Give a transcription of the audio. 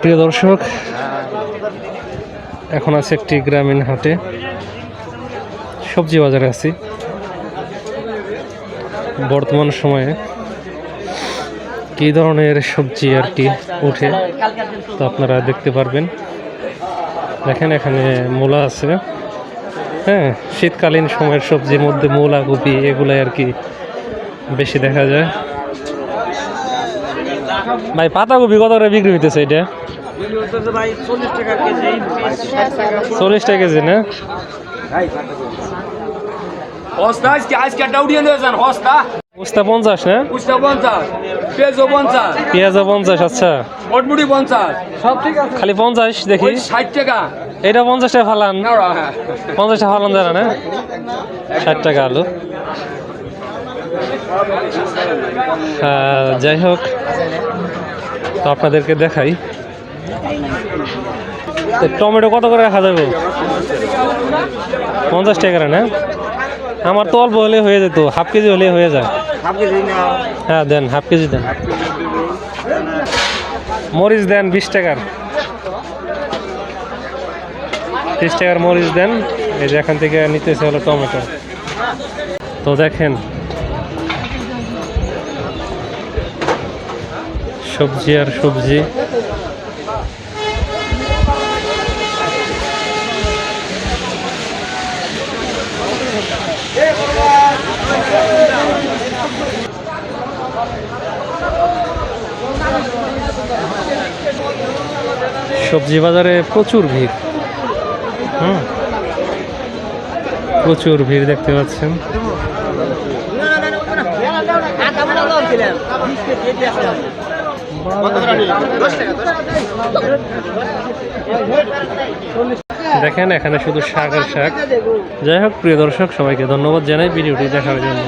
প্রিয় দর্শক, এখন আছে একটি গ্রামীণ হাটে। সবজি বাজারে আছি। বর্তমান সময়ে কী ধরনের সবজি আর কি উঠে তো আপনারা দেখতে পারবেন। দেখেন এখানে মূলা আছে। হ্যাঁ শীতকালীন সময়ের সবজির মধ্যে মূলা, কপি, এগুলাই আর কি বেশি দেখা যায়। ভাই পাতাকপি কত করে বিক্রি হইতেছে এটা চল্লিশ টাকা কেজি। না? উস্তা পঞ্চাশ না? উস্তা পঞ্চাশ পেঁয়াজও পঞ্চাশ। পেঁয়াজও পঞ্চাশ আচ্ছা। মোটমুটি পঞ্চাশ। সব ঠিক আছে। খালি পঞ্চাশ দেখি। ষাট টাকা। এটা পঞ্চাশ টাকা ফালান নাও হ্যাঁ। পঞ্চাশ টাকা ফালান জানা না? ষাট টাকা আলু। যাই হোক, তো আপনাদেরকে দেখাই। টমেটো কত করে রাখা যাবে? পঞ্চাশ টাকা না? আমার তো অল্প হলে হয়ে যেত, হাফ কেজি হলে হয়ে যায়। হ্যাঁ দেন, হাফ কেজি দেন। মরিচ দেন বিশ টাকার। বিশ টাকার মরিচ দেন। এই যে এখান থেকে নিতেছে হলো টমেটো। তো দেখেন সবজি আর সবজি। সবজি বাজারে প্রচুর ভিড়। হুম। প্রচুর ভিড় দেখতে পাচ্ছেন। দেখেন, এখানে শুধু শাক আর শাক। যাই হোক, প্রিয় দর্শক, সবাইকে ধন্যবাদ জানাই ভিডিওটি দেখার জন্য।